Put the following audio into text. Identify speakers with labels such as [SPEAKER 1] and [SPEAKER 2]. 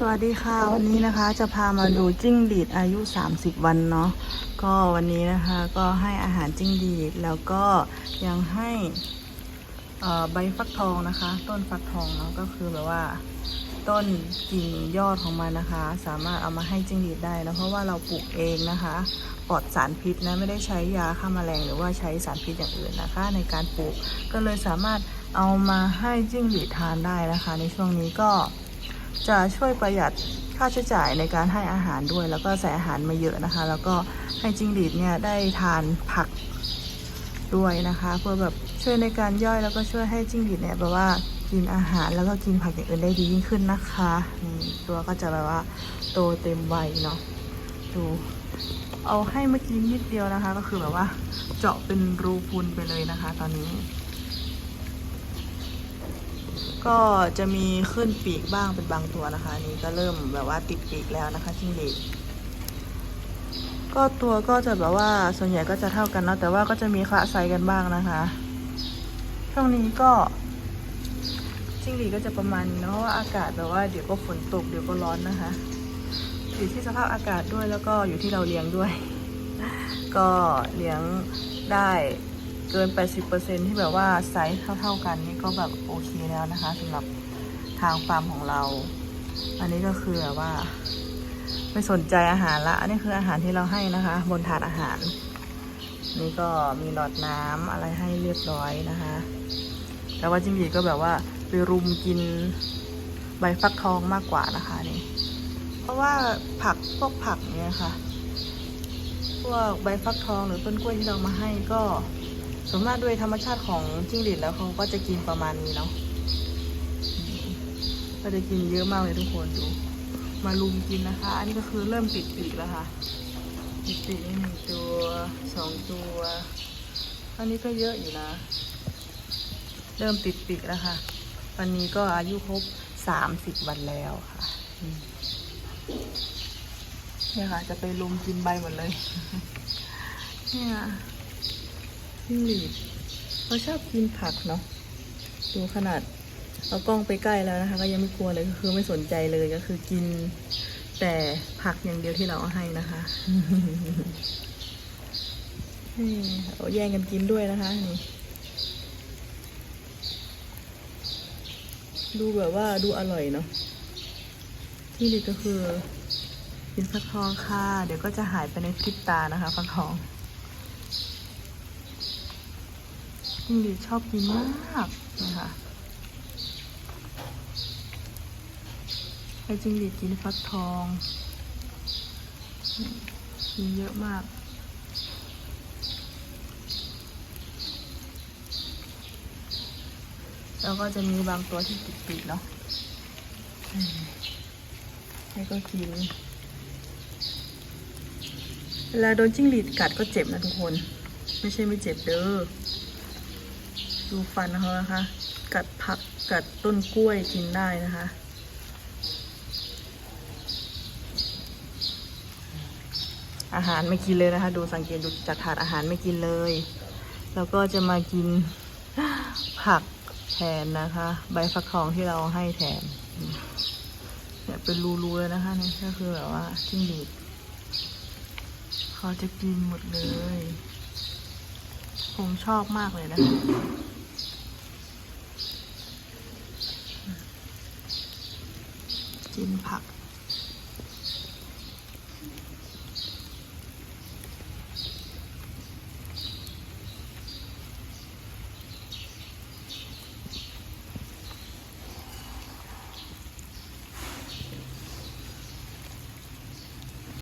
[SPEAKER 1] สวัสดีค่ะ วันนี้นะคะจะพามาดูจิ้งหรีดอายุ 30 วันเนาะก็วันนี้นะคะก็ให้อาหารจิ้งหรีดแล้วก็ยังให้ใบฟักทองนะคะ ต้นฟักทองเนาะก็คือแบบว่า ต้นกิ่งยอดของมันนะคะ สามารถเอามาให้จิ้งหรีดได้นะเพราะว่าเราปลูกเองนะคะ ปลอดสารพิษนะไม่ได้ใช้ยาฆ่าแมลงหรือว่าใช้สารพิษอย่างอื่นนะคะ ในการปลูกก็เลยสามารถเอามาให้จิ้งหรีดทานได้นะคะ ในช่วงนี้ก็ จะช่วยประหยัดค่าใช้จ่ายในการให้อาหารด้วย แล้วก็ใส่อาหารมาเยอะนะคะ แล้วก็ให้จิ้งหรีดเนี่ยได้ทานผักด้วยนะคะ เพื่อแบบช่วยในการย่อยแล้วก็ช่วยให้จิ้งหรีดเนี่ยแบบว่ากินอาหารแล้วก็กินผักอย่างอื่นได้ดียิ่งขึ้นนะคะนี่ตัวก็จะแบบว่าโตเต็มวัยเนาะดูเอาให้เมื่อกี้นิดเดียวนะคะ ก็คือแบบว่าเจาะเป็นรูพุนไปเลยนะคะ ตอนนี้ ก็จะมีขึ้นปีกบ้างเป็นบางตัวนะคะนนี้ก็เริ่มแบบว่าติดปีกแล้วนะคะจิ้งหรีดก็ตัวก็จะแบบว่าส่วนใหญ่ก็จะเท่ากันเนาะแต่ว่าก็จะมีคละไซกันบ้างนะคะช่วงนี้ก็จิ้งหรีดก็จะประมาณนี้เนาะเพราะว่าอากาศแบบว่าเดี๋ยวก็ฝนตกเดี๋ยวก็ร้อนนะคะอยู่ที่สภาพอากาศด้วยแล้วก็อยู่ที่เราเลี้ยงด้วย ก็เลี้ยงได้ เกิน 80%ที่แบบว่าไซส์เท่า ๆกันนี่ก็แบบโอเคแล้วนะคะสำหรับทางฟาร์มของเรา อันนี้ก็คือแบบว่า ไม่สนใจอาหารละ อันนี้คืออาหารที่เราให้นะคะ บนถาดอาหาร นี่ก็มีหลอดน้ำอะไรให้เรียบร้อยนะคะ แต่ว่าจิ้งหรีดก็แบบว่าไปรุมกินใบฟักทองมากกว่านะคะนี่ เพราะว่าผักพวกผักเนี่ยค่ะ พวกใบฟักทองหรือต้นกล้วยที่เรามาให้ก็ ส่วนมากด้วยธรรมชาติของจิ้งหรีดแล้วเขาก็จะกินประมาณนี้เนาะก็จะกินเยอะมากเลยทุกคนดู มาลุมกินนะคะ อันนี้ก็คือเริ่มติดปีกแล้วค่ะติดปีกหนึ่งตัวสองตัว อันนี้ก็เยอะอยู่นะ เริ่มติดปีกแล้วค่ะ วันนี้ก็อายุครบสามสิบวันแล้วค่ะเนี่ยค่ะ จะไปลุมกินใบหมดเลย เนี่ย จิ้งหรีดเขาชอบกินผักเนาะดูขนาดเอากล้องไปใกล้แล้วนะคะ ก็ยังไม่กลัวเลยก็คือไม่สนใจเลยก็คือกิน แต่ผักอย่างเดียวที่เราเอาให้นะคะนี่เอาแย่งกันกินด้วยนะคะนี่ดูแบบว่าดูอร่อยเนาะที่ดีก็คือกินฟักทองค่ะ เดี๋ยวก็จะหายไปในพริบตานะคะฟักทอง จิ้งหรีดชอบกินมากนะคะให้จิ้งหรีดกินฟักทองกินเยอะมากแล้วก็จะมีบางตัวที่ติดปีกเนาะให้ก็กิน เวลาโดนจิ้งหรีดกัดก็เจ็บนะทุกคน ไม่ใช่ไม่เจ็บเด้อ ดูฟันเขานะคะ กัดผักกัดต้นกล้วยกินได้นะคะ อาหารไม่กินเลยนะคะ ดูสังเกตดูจากถาดอาหารไม่กินเลย แล้วก็จะมากินผักแทนนะคะ ใบฟักทองที่เราให้แทนเนี่ยเป็นรูๆเลยนะคะนี่ก็คือแบบว่าจิ้งหรีดเขาจะกินหมดเลย ผมชอบมากเลยนะคะ กินผัก